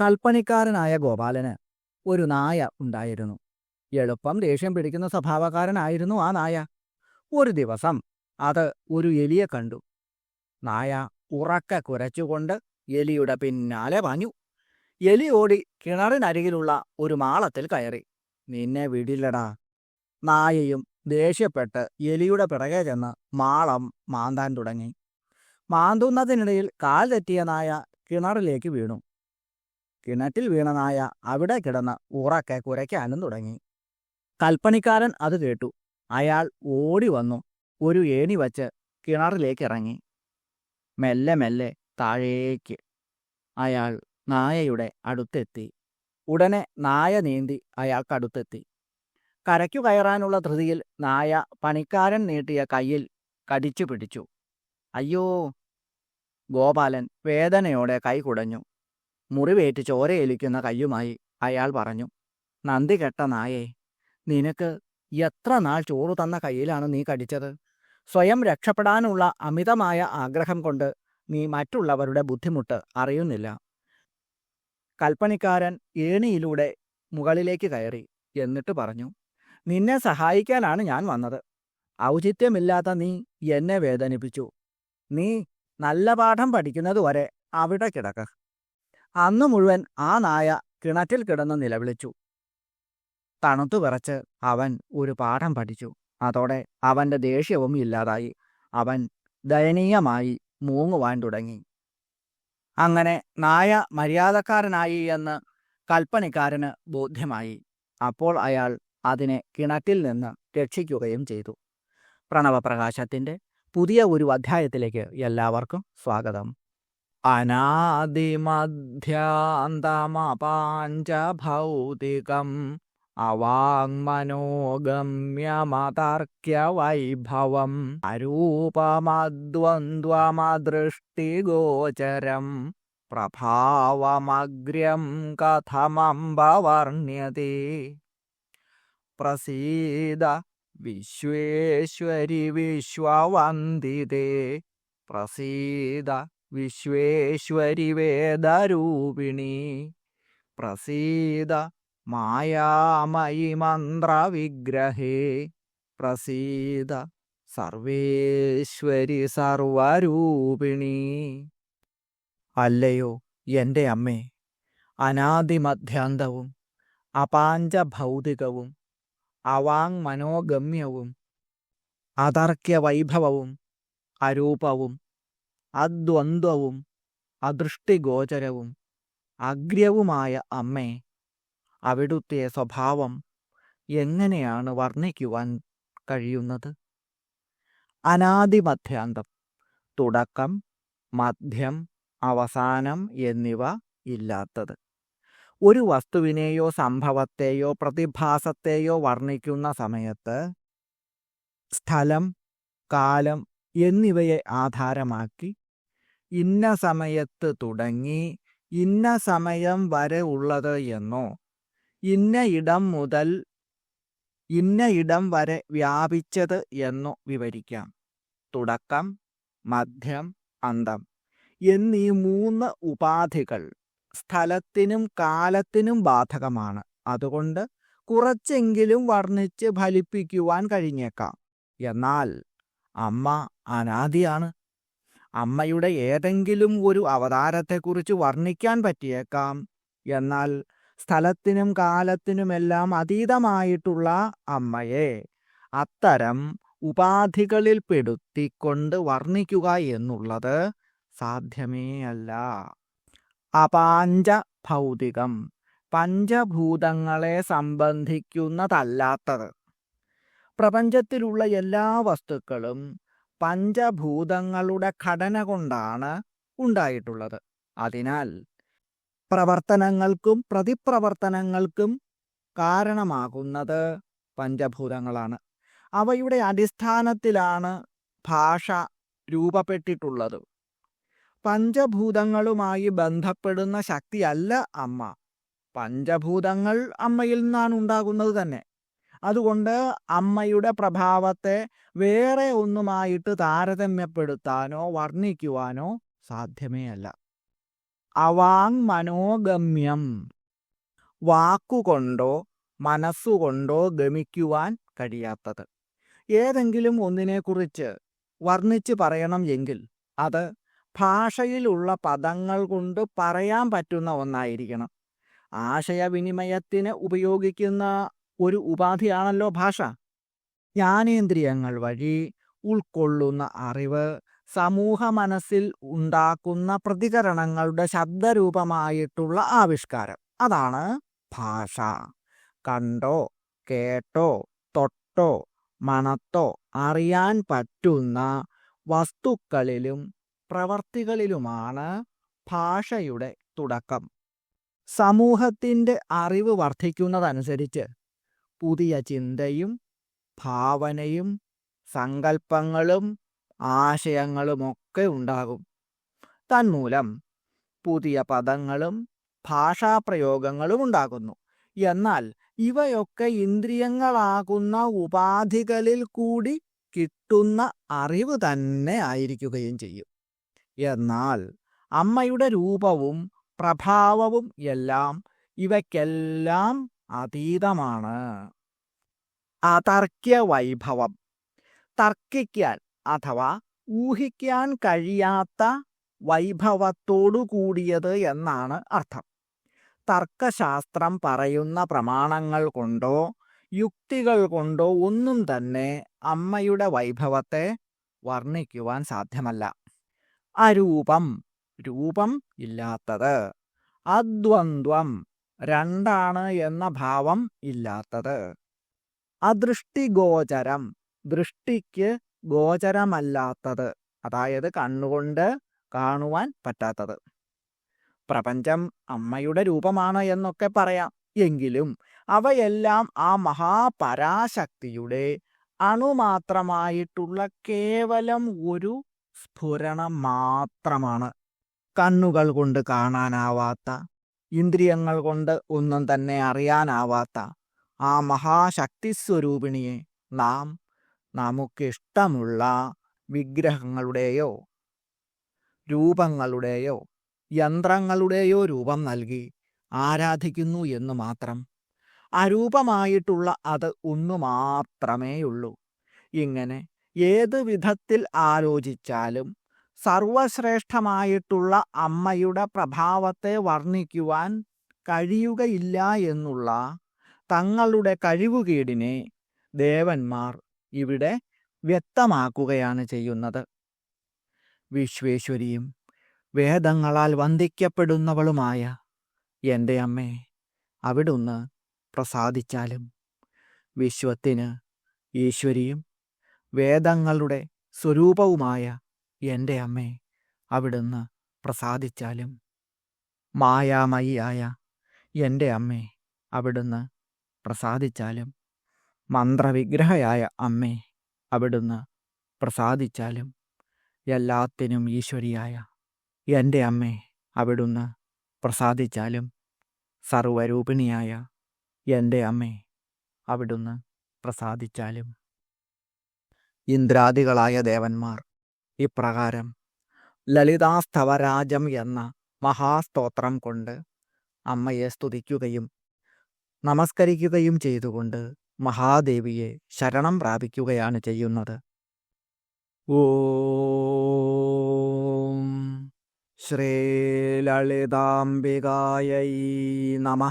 കൽപ്പണിക്കാരനായ ഗോപാലന് ഒരു നായ ഉണ്ടായിരുന്നു. എളുപ്പം ദേഷ്യം പിടിക്കുന്ന സ്വഭാവക്കാരനായിരുന്നു ആ നായ. ഒരു ദിവസം അത് ഒരു എലിയെ കണ്ടു. നായ ഉറക്കെ കുരച്ചുകൊണ്ട് എലിയുടെ പിന്നാലെ പാഞ്ഞു. എലി ഓടി കിണറിനരികിലുള്ള ഒരു മാളത്തിൽ കയറി. നിന്നെ വിടില്ലടാ. നായയും ദേഷ്യപ്പെട്ട് എലിയുടെ പിറകെ ചെന്ന് മാളം മാന്താൻ തുടങ്ങി. മാന്തുന്നതിനിടയിൽ കാൽ തെറ്റിയ നായ കിണറിലേക്ക് വീണു. കിണറ്റിൽ വീണ നായ അവിടെ കിടന്ന് ഉറക്കെ കുരയ്ക്കാനും തുടങ്ങി. കൽപ്പണിക്കാരൻ അത് കേട്ടു. അയാൾ ഓടി വന്നു. ഒരു ഏണി വച്ച് കിണറിലേക്ക് ഇറങ്ങി. മെല്ലെ മെല്ലെ താഴേക്ക് അയാൾ നായയുടെ അടുത്തെത്തി. ഉടനെ നായ നീന്തി അയാൾക്കടുത്തെത്തി കരയ്ക്കു കയറാനുള്ള ധൃതിയിൽ നായ പണിക്കാരൻ നീട്ടിയ കയ്യിൽ കടിച്ചു പിടിച്ചു. അയ്യോ ഗോപാലൻ വേദനയോടെ കൈ കുടഞ്ഞു. മുറിവേറ്റ് ചോരയേലിക്കുന്ന കയ്യുമായി അയാൾ പറഞ്ഞു നന്ദി കെട്ട നായേ നിനക്ക് എത്ര നാൾ ചോറു തന്ന കയ്യിലാണ് നീ കടിച്ചത്? സ്വയം രക്ഷപ്പെടാനുള്ള അമിതമായ ആഗ്രഹം കൊണ്ട് നീ മറ്റുള്ളവരുടെ ബുദ്ധിമുട്ട് അറിയുന്നില്ല കൽപ്പണിക്കാരൻ ഏണിയിലൂടെ മുകളിലേക്ക് കയറി എന്നിട്ട് പറഞ്ഞു നിന്നെ സഹായിക്കാനാണ് ഞാൻ വന്നത്. ഔചിത്യമില്ലാത്ത നീ എന്നെ വേദനിപ്പിച്ചു. നീ നല്ല പാഠം പഠിക്കുന്നതുവരെ അവിടെ കിടക്ക. അന്നു മുഴുവൻ ആ നായ കിണറ്റിൽ കിടന്ന് നിലവിളിച്ചു. തണുത്തു വിറച്ച് അവൻ ഒരു പാഠം പഠിച്ചു. അതോടെ അവന്റെ ദേഷ്യവും ഇല്ലാതായി. അവൻ ദയനീയമായി മൂങ്ങുവാൻ തുടങ്ങി. അങ്ങനെ നായ മര്യാദക്കാരനായി എന്ന് കൽപ്പണിക്കാരന് ബോധ്യമായി. അപ്പോൾ അയാൾ അതിനെ കിണറ്റിൽ നിന്ന് രക്ഷിക്കുകയും ചെയ്തു. പ്രണവപ്രകാശത്തിന്റെ പുതിയ ഒരു അധ്യായത്തിലേക്ക് എല്ലാവർക്കും സ്വാഗതം. അനാദിമധ്യാന്തമപാഞ്ചഭൗതികം അവാങ്മനോഗമ്യമതർക്യവൈഭവം അരൂപമദ്വന്ദ്വമദൃഷ്ടിഗോചരം പ്രഭാവമഗ്ര്യം കഥമംബ വർണ്യത്തെ പ്രസീദ വിശ്വേശ്വരി വിശ്വവന്ദിതേ. പ്രസീദ വിശ്വേശ്വരി വേദരൂപിണി പ്രസീത മായാമയി മന്ത്രവിഗ്രഹേ പ്രസീത സർവേശ്വരി സർവരൂപിണി. അല്ലയോ എന്റെ അമ്മേ അനാദിമധ്യാന്തവും അപാഞ്ചഭൗതികവും അവാങ് മനോഗമ്യവും അതർക്യ വൈഭവവും അരൂപവും അദ്വന്ദ്വവും അദൃഷ്ടിഗോചരവും അഗ്രവുമായ അമ്മേ അവിടുത്തെ സ്വഭാവം എങ്ങനെയാണ് വർണിക്കുവാൻ കഴിയുന്നത്? അനാദിമധ്യാന്തം തുടക്കം മധ്യം അവസാനം എന്നിവ ഇല്ലാത്തത്. ഒരു വസ്തുവിനെയോ സംഭവത്തെയോ പ്രതിഭാസത്തെയോ വർണിക്കുന്ന സമയത്ത് സ്ഥലം കാലം എന്നിവയെ ആധാരമാക്കി ഇന്ന സമയത്ത് തുടങ്ങി ഇന്ന സമയം വരെ ഉള്ളത് എന്നോ ഇന്ന ഇടം മുതൽ ഇന്ന ഇടം വരെ വ്യാപിച്ചത് എന്നോ വിവരിക്കാം. തുടക്കം മധ്യം അന്തം എന്നീ മൂന്ന് ഉപാധികൾ സ്ഥലത്തിനും കാലത്തിനും ബാധകമാണ്. അതുകൊണ്ട് കുറച്ചെങ്കിലും വർണിച്ച് ഫലിപ്പിക്കുവാൻ കഴിഞ്ഞേക്കാം. എന്നാൽ അമ്മ അനാദിയാണ്. അമ്മയുടെ ഏതെങ്കിലും ഒരു അവതാരത്തെക്കുറിച്ച് വർണിക്കാൻ പറ്റിയേക്കാം. എന്നാൽ സ്ഥലത്തിനും കാലത്തിനുമെല്ലാം അതീതമായിട്ടുള്ള അമ്മയെ അത്തരം ഉപാധികളിൽ പെടുത്തിക്കൊണ്ട് വർണിക്കുക എന്നുള്ളത് സാധ്യമേ അല്ല. അപാഞ്ച ഭൗതികം പഞ്ചഭൂതങ്ങളെ സംബന്ധിക്കുന്നതല്ലാത്തത്. പ്രപഞ്ചത്തിലുള്ള എല്ലാ വസ്തുക്കളും പഞ്ചഭൂതങ്ങളുടെ ഘടന കൊണ്ടാണ് ഉണ്ടായിട്ടുള്ളത്. അതിനാൽ പ്രവർത്തനങ്ങൾക്കും പ്രതിപ്രവർത്തനങ്ങൾക്കും കാരണമാകുന്നത് പഞ്ചഭൂതങ്ങളാണ്. അവയുടെ അടിസ്ഥാനത്തിലാണ് ഭാഷ രൂപപ്പെട്ടിട്ടുള്ളത്. പഞ്ചഭൂതങ്ങളുമായി ബന്ധപ്പെടുന്ന ശക്തിയല്ല അമ്മ. പഞ്ചഭൂതങ്ങൾ അമ്മയിൽ നിന്നാണ് ഉണ്ടാകുന്നത് തന്നെ. അതുകൊണ്ട് അമ്മയുടെ പ്രഭാവത്തെ വേറെ ഒന്നുമായിട്ട് താരതമ്യപ്പെടുത്താനോ വർണിക്കുവാനോ സാധ്യമേ അല്ല. അവാങ് മനോഗമ്യം. വാക്കുകൊണ്ടോ മനസ്സുകൊണ്ടോ ഗമിക്കുവാൻ കഴിയാത്തത്. ഏതെങ്കിലും ഒന്നിനെക്കുറിച്ച് വർണിച്ച് പറയണം എങ്കിൽ അത് ഭാഷയിലുള്ള പദങ്ങൾ കൊണ്ട് പറയാൻ പറ്റുന്ന ഒന്നായിരിക്കണം. ആശയവിനിമയത്തിന് ഉപയോഗിക്കുന്ന ഒരു ഉപാധിയാണല്ലോ ഭാഷ. ജ്ഞാനേന്ദ്രിയങ്ങൾ വഴി ഉൾക്കൊള്ളുന്ന അറിവ് സമൂഹ മനസ്സിൽ ഉണ്ടാക്കുന്ന പ്രതികരണങ്ങളുടെ ശബ്ദരൂപമായിട്ടുള്ള ആവിഷ്കാരം. അതാണ് ഭാഷ. കണ്ടോ കേട്ടോ തൊട്ടോ മണത്തോ അറിയാൻ പറ്റുന്ന വസ്തുക്കളിലും പ്രവർത്തികളിലുമാണ് ഭാഷയുടെ തുടക്കം. സമൂഹത്തിന്റെ അറിവ് വർദ്ധിക്കുന്നതനുസരിച്ച് പുതിയ ചിന്തയും ഭാവനയും സങ്കല്പങ്ങളും ആശയങ്ങളുമൊക്കെ ഉണ്ടാകും. തന്മൂലം പുതിയ പദങ്ങളും ഭാഷാപ്രയോഗങ്ങളും ഉണ്ടാകുന്നു. എന്നാൽ ഇവയൊക്കെ ഇന്ദ്രിയങ്ങളാകുന്ന ഉപാധികളിൽ കൂടി കിട്ടുന്ന അറിവ് തന്നെ ആയിരിക്കുകയും ചെയ്യും. എന്നാൽ അമ്മയുടെ രൂപവും പ്രഭാവവും എല്ലാം ഇവയ്ക്കെല്ലാം അതീതമാണ്. അതർക്യ വൈഭവം. തർക്കിക്കാൻ അഥവാ ഊഹിക്കാൻ കഴിയാത്ത വൈഭവത്തോടു കൂടിയത് എന്നാണ് അർത്ഥം. തർക്കശാസ്ത്രം പറയുന്ന പ്രമാണങ്ങൾ കൊണ്ടോ യുക്തികൾ കൊണ്ടോ ഒന്നും തന്നെ അമ്മയുടെ വൈഭവത്തെ വർണിക്കുവാൻ സാധ്യമല്ല. അരൂപം രൂപം ഇല്ലാത്തത് അദ്വന്ദ്വം രണ്ടാണ് എന്ന ഭാവം ഇല്ലാത്തത്. അദൃഷ്ടിഗോചരം ദൃഷ്ടിക്ക് ഗോചരമല്ലാത്തത് അതായത് കണ്ണുകൊണ്ട് കാണുവാൻ പറ്റാത്തത്. പ്രപഞ്ചം അമ്മയുടെ രൂപമാണ് എന്നൊക്കെ പറയാം. എങ്കിലും അവയെല്ലാം ആ മഹാപരാശക്തിയുടെ അണുമാത്രമായിട്ടുള്ള കേവലം ഒരു സ്ഫുരണം മാത്രമാണ് കണ്ണുകൾ കൊണ്ട് കാണാനാവാത്ത ഇന്ദ്രിയങ്ങൾ കൊണ്ട് ഒന്നും തന്നെ അറിയാനാവാത്ത ആ മഹാശക്തി സ്വരൂപിണിയെ നാം നമുക്കിഷ്ടമുള്ള വിഗ്രഹങ്ങളുടെയോ രൂപങ്ങളുടെയോ യന്ത്രങ്ങളുടെയോ രൂപം നൽകി ആരാധിക്കുന്നു എന്ന് മാത്രം. അരൂപമായിട്ടുള്ള അത് ഒന്നു മാത്രമേയുള്ളൂ ഇങ്ങനെ ഏത് വിധത്തിൽ ആലോചിച്ചാലും സർവശ്രേഷ്ഠമായിട്ടുള്ള അമ്മയുടെ പ്രഭാവത്തെ വർണിക്കുവാൻ കഴിയുകയില്ല എന്നുള്ള തങ്ങളുടെ കഴിവുകേടിനെ ദേവന്മാർ ഇവിടെ വ്യക്തമാക്കുകയാണ് ചെയ്യുന്നത്. വിശ്വേശ്വരിയും വേദങ്ങളാൽ വന്ദിക്കപ്പെടുന്നവളുമായ എന്റെ അമ്മേ അവിടുന്ന് പ്രസാദിച്ചാലും വിശ്വത്തിന് ഈശ്വരിയും വേദങ്ങളുടെ സ്വരൂപവുമായ എന്റെ അമ്മേ അവിടുന്ന് പ്രസാദിച്ചാലും. മായാമയിയായ എന്റെ അമ്മേ അവിടുന്ന് പ്രസാദിച്ചാലും. മന്ത്രവിഗ്രഹയായ അമ്മേ അവിടുന്ന് പ്രസാദിച്ചാലും. എല്ലാത്തിനും ഈശ്വരിയായ എന്റെ അമ്മേ അവിടുന്ന് പ്രസാദിച്ചാലും. സർവരൂപിണിയായ എന്റെ അമ്മേ അവിടുന്ന് പ്രസാദിച്ചാലും. ഇന്ദ്രാദികളായ ദേവന്മാർ ഇപ്രകാരം. ലളിതാസ്തവരാജം എന്ന മഹാസ്തോത്രം കൊണ്ട് അമ്മയെ സ്തുതിക്കുകയും നമസ്കരിക്കുകയും ചെയ്തുകൊണ്ട് മഹാദേവിയെ ശരണം പ്രാപിക്കുകയാണ് ചെയ്യുന്നത്. ഓം ശ്രീലളിതാംബികായൈ നമ.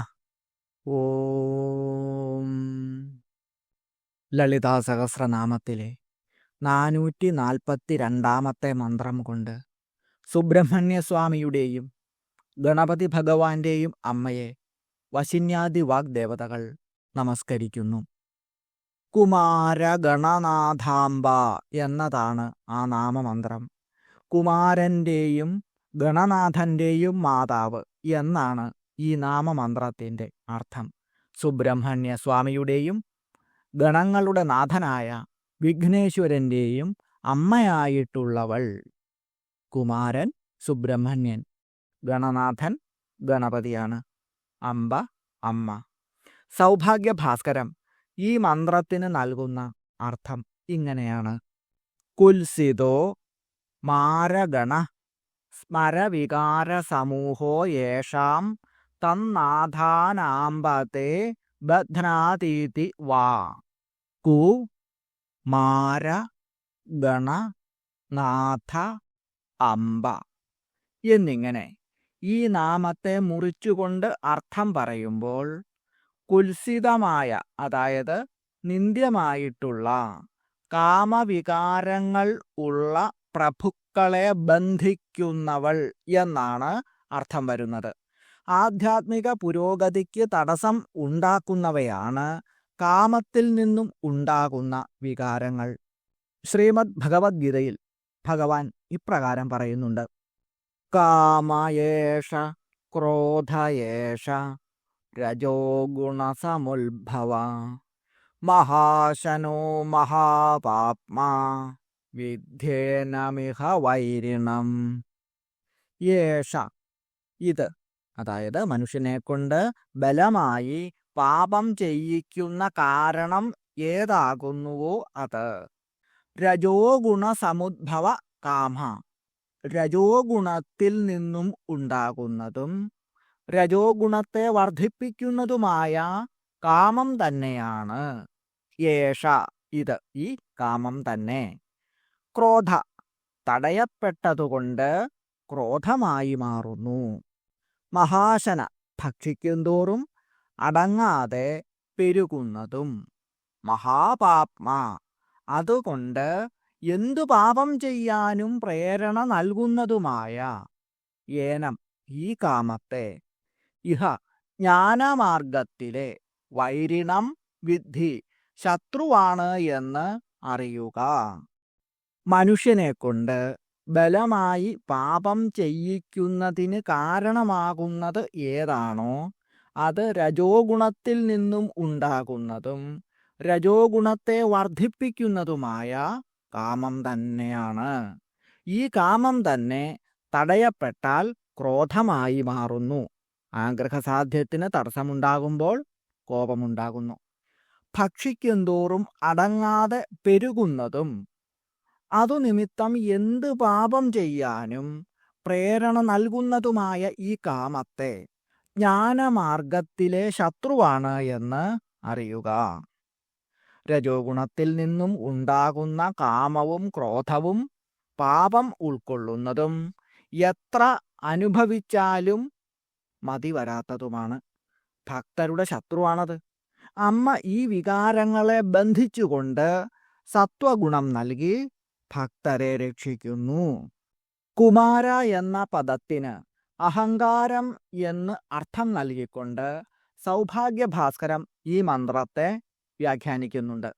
ഓം ലളിതാ സഹസ്രനാമത്തിലെ നാനൂറ്റി നാൽപ്പത്തി രണ്ടാമത്തെ മന്ത്രം കൊണ്ട് സുബ്രഹ്മണ്യസ്വാമിയുടെയും ഗണപതി ഭഗവാന്റെയും അമ്മയെ വശിന്യാദി വാഗ്ദേവതകൾ നമസ്കരിക്കുന്നു. കുമാരഗണനാഥാംബ എന്നതാണ് ആ നാമമന്ത്രം. കുമാരന്റെയും ഗണനാഥന്റെയും മാതാവ് എന്നാണ് ഈ നാമമന്ത്രത്തിന്റെ അർത്ഥം. സുബ്രഹ്മണ്യ സ്വാമിയുടെയും ഗണങ്ങളുടെ നാഥനായ വിഘ്നേശ്വരന്റെയും അമ്മയായിട്ടുള്ളവൾ കുമാരൻ സുബ്രഹ്മണ്യൻ. ഗണനാഥൻ ഗണപതിയാണ്. അമ്പ അമ്മ. സൗഭാഗ്യ ഭാസ്കരം ഈ മന്ത്രത്തിന് നൽകുന്ന അർത്ഥം ഇങ്ങനെയാണ്. കുൽസിതോ മാരഗണ സ്മരവികാരസമൂഹോ യേഷാം തന്നാഥാനാമ്പത്തെ ബധ്നാതീതി വാ. കു മാര ഗണ നാഥ അമ്പ എന്നിങ്ങനെ ഈ നാമത്തെ മുറിച്ചുകൊണ്ട് അർത്ഥം പറയുമ്പോൾ കുൽസിതമായ അതായത് നിന്ദ്യമായിട്ടുള്ള കാമവികാരങ്ങൾ ഉള്ള പ്രഭുക്കളെ ബന്ധിക്കുന്നവൾ എന്നാണ് അർത്ഥം വരുന്നത്. ആധ്യാത്മിക പുരോഗതിക്ക് തടസ്സം ഉണ്ടാക്കുന്നവയാണ് കാമത്തിൽ നിന്നും ഉണ്ടാകുന്ന വികാരങ്ങൾ. ശ്രീമദ് ഭഗവത്ഗീതയിൽ ഭഗവാൻ ഇപ്രകാരം പറയുന്നുണ്ട്. കാമയേഷ ക്രോധയേഷ രജോഗുണസമുത്ഭവ മഹാശനോ മഹാപാപ്മാ വിദ്യേനമിഹ വൈരിണം. യേഷ ഇത് അതായത് മനുഷ്യനെ കൊണ്ട് ബലമായി പാപം ചെയ്യിക്കുന്ന കാരണം ഏതാകുന്നുവോ അത്. രജോ കാമ. രജോഗുണത്തിൽ നിന്നും ഉണ്ടാകുന്നതും രജോഗുണത്തെ വർദ്ധിപ്പിക്കുന്നതുമായ കാമം തന്നെയാണ്. യേഷ ഇത് ഈ കാമം തന്നെ. ക്രോധ തടയപ്പെട്ടതുകൊണ്ട് ക്രോധമായി മാറുന്നു. മഹാശന ഭക്ഷിക്കുന്തോറും അടങ്ങാതെ പെരുകുന്നതും മഹാപാപ്മ. അതുകൊണ്ട് എന്തു പാപം ചെയ്യാനും പ്രേരണ നൽകുന്നതുമായ ഏനം ഈ കാമത്തെ. ഇഹ ജ്ഞാനമാർഗത്തിലെ വൈരിണം വിദ്ധി ശത്രുവാണ് എന്ന് അറിയുക. മനുഷ്യനെ കൊണ്ട് ബലമായി പാപം ചെയ്യിക്കുന്നതിന് കാരണമാകുന്നത് ഏതാണോ അത് രജോ ഗുണത്തിൽ നിന്നും ഉണ്ടാകുന്നതും രജോ ഗുണത്തെ വർദ്ധിപ്പിക്കുന്നതുമായ കാമം തന്നെയാണ്. ഈ കാമം തന്നെ തടയപ്പെട്ടാൽ ക്രോധമായി മാറുന്നു. ആഗ്രഹസാധ്യത്തിന് തടസ്സമുണ്ടാകുമ്പോൾ കോപമുണ്ടാകുന്നു. ഭക്ഷിക്കുന്തോറും അടങ്ങാതെ പെരുകുന്നതും അതുനിമിത്തം എന്ത് പാപം ചെയ്യാനും പ്രേരണ നൽകുന്നതുമായ ഈ കാമത്തെ ജ്ഞാനമാർഗത്തിലെ ശത്രുവാണ് എന്ന് അറിയുക. രജോഗുണത്തിൽ നിന്നും ഉണ്ടാകുന്ന കാമവും ക്രോധവും പാപം ഉൾക്കൊള്ളുന്നതും എത്ര അനുഭവിച്ചാലും മതി വരാത്തതുമാണ് ഭക്തരുടെ ശത്രുവാണത്. അമ്മ ഈ വികാരങ്ങളെ ബന്ധിച്ചുകൊണ്ട് സത്വഗുണം നൽകി ഭക്തരെ രക്ഷിക്കുന്നു. കുമാര എന്ന പദത്തിന് അഹങ്കാരം എന്ന് അർത്ഥം നൽകിക്കൊണ്ട് സൗഭാഗ്യഭാസ്കരം ഈ മന്ത്രത്തെ വ്യാഖ്യാനിക്കുന്നുണ്ട്.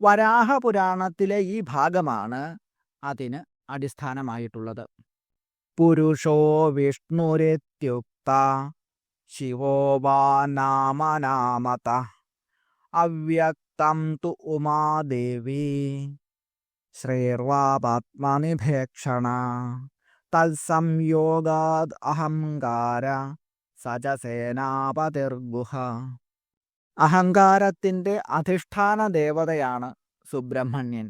വരാഹപുരാണത്തിലെ ഈ ഭാഗമാണ് അതിന് അടിസ്ഥാനമായിട്ടുള്ളത്. പുരുഷോ വിഷ്ണുരത്യുക്ത ശിവോ വാ നാമനാമത അവ്യക്തം തു ഉമാദേവി ശ്രീർവാപാത്മനിഭേക്ഷണ തത്സംയോഗാത് അഹങ്കാര സജസേനാപതിർഗുഹ. അഹങ്കാരത്തിന്റെ അധിഷ്ഠാന ദേവതയാണ് സുബ്രഹ്മണ്യൻ.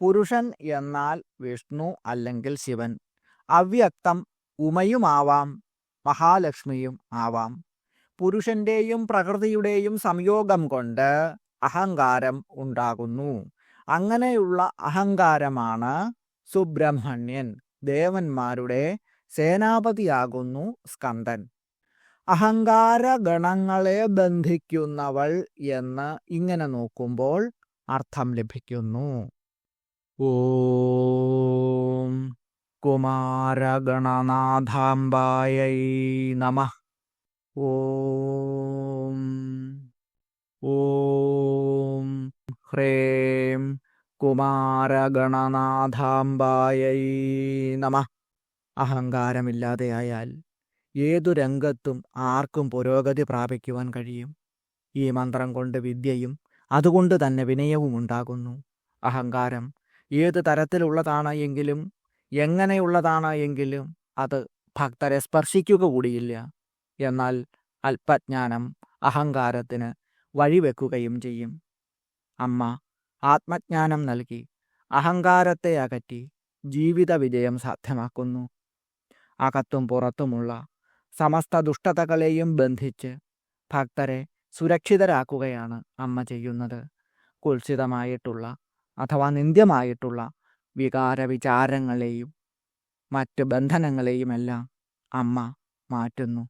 പുരുഷൻ എന്നാൽ വിഷ്ണു അല്ലെങ്കിൽ ശിവൻ. അവ്യക്തം ഉമയുമാവാം മഹാലക്ഷ്മിയും ആവാം. പുരുഷന്റെയും പ്രകൃതിയുടെയും സംയോഗം കൊണ്ട് അഹങ്കാരം ഉണ്ടാകുന്നു. അങ്ങനെയുള്ള അഹങ്കാരമാണ് സുബ്രഹ്മണ്യൻ. ദേവന്മാരുടെ സേനാപതിയാകുന്നു സ്കന്ദൻ. അഹങ്കാരഗണങ്ങളെ ബന്ധിക്കുന്നവൾ എന്ന് ഇങ്ങനെ നോക്കുമ്പോൾ അർത്ഥം ലഭിക്കുന്നു. ഓം കുമാരഗണനാഥാംബായൈ നമ. ഓം ഓം ഹ്രേം കുമാരഗണനാഥാംബായൈ നമ. അഹങ്കാരമില്ലാതെയായാൽ ഏതു രംഗത്തും ആർക്കും പുരോഗതി പ്രാപിക്കുവാൻ കഴിയും. ഈ മന്ത്രം കൊണ്ട് വിദ്യയും അതുകൊണ്ട് തന്നെ വിനയവും ഉണ്ടാകുന്നു. അഹങ്കാരം ഏത് തരത്തിലുള്ളതാണ് എങ്കിലും എങ്ങനെയുള്ളതാണ് എങ്കിലും അത് ഭക്തരെ സ്പർശിക്കുക കൂടിയില്ല. എന്നാൽ അല്പജ്ഞാനം അഹങ്കാരത്തിന് വഴിവെക്കുകയും ചെയ്യും. അമ്മ ആത്മജ്ഞാനം നൽകി അഹങ്കാരത്തെ അകറ്റി ജീവിത വിജയം സാധ്യമാക്കുന്നു. അകത്തും പുറത്തുമുള്ള സമസ്ത ദുഷ്ടതകളെയും ബന്ധിച്ച് ഭക്തരെ സുരക്ഷിതരാക്കുകയാണ് അമ്മ ചെയ്യുന്നത്. കുൽസിതമായിട്ടുള്ള അഥവാ നിന്ദ്യമായിട്ടുള്ള വികാര വിചാരങ്ങളെയും മറ്റ് ബന്ധനങ്ങളെയുമെല്ലാം അമ്മ മാറ്റുന്നു.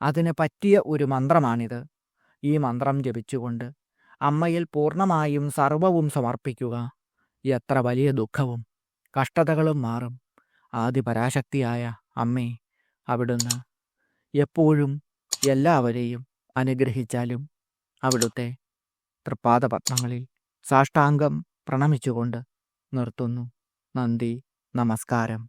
അതിന് പറ്റിയ ഒരു മന്ത്രമാണിത്. ഈ മന്ത്രം ജപിച്ചുകൊണ്ട് അമ്മയിൽ പൂർണമായും സർവവും സമർപ്പിക്കുക. എത്ര വലിയ ദുഃഖവും കഷ്ടതകളും മാറും. ആദിപരാശക്തിയായ അമ്മേ അവിടുന്ന് എപ്പോഴും എല്ലാവരെയും അനുഗ്രഹിച്ചാലും അവിടുത്തെ തൃപ്പാദപത്മങ്ങളിൽ സാഷ്ടാംഗം പ്രണമിച്ചുകൊണ്ട് നിർത്തുന്നു. നന്ദി നമസ്കാരം.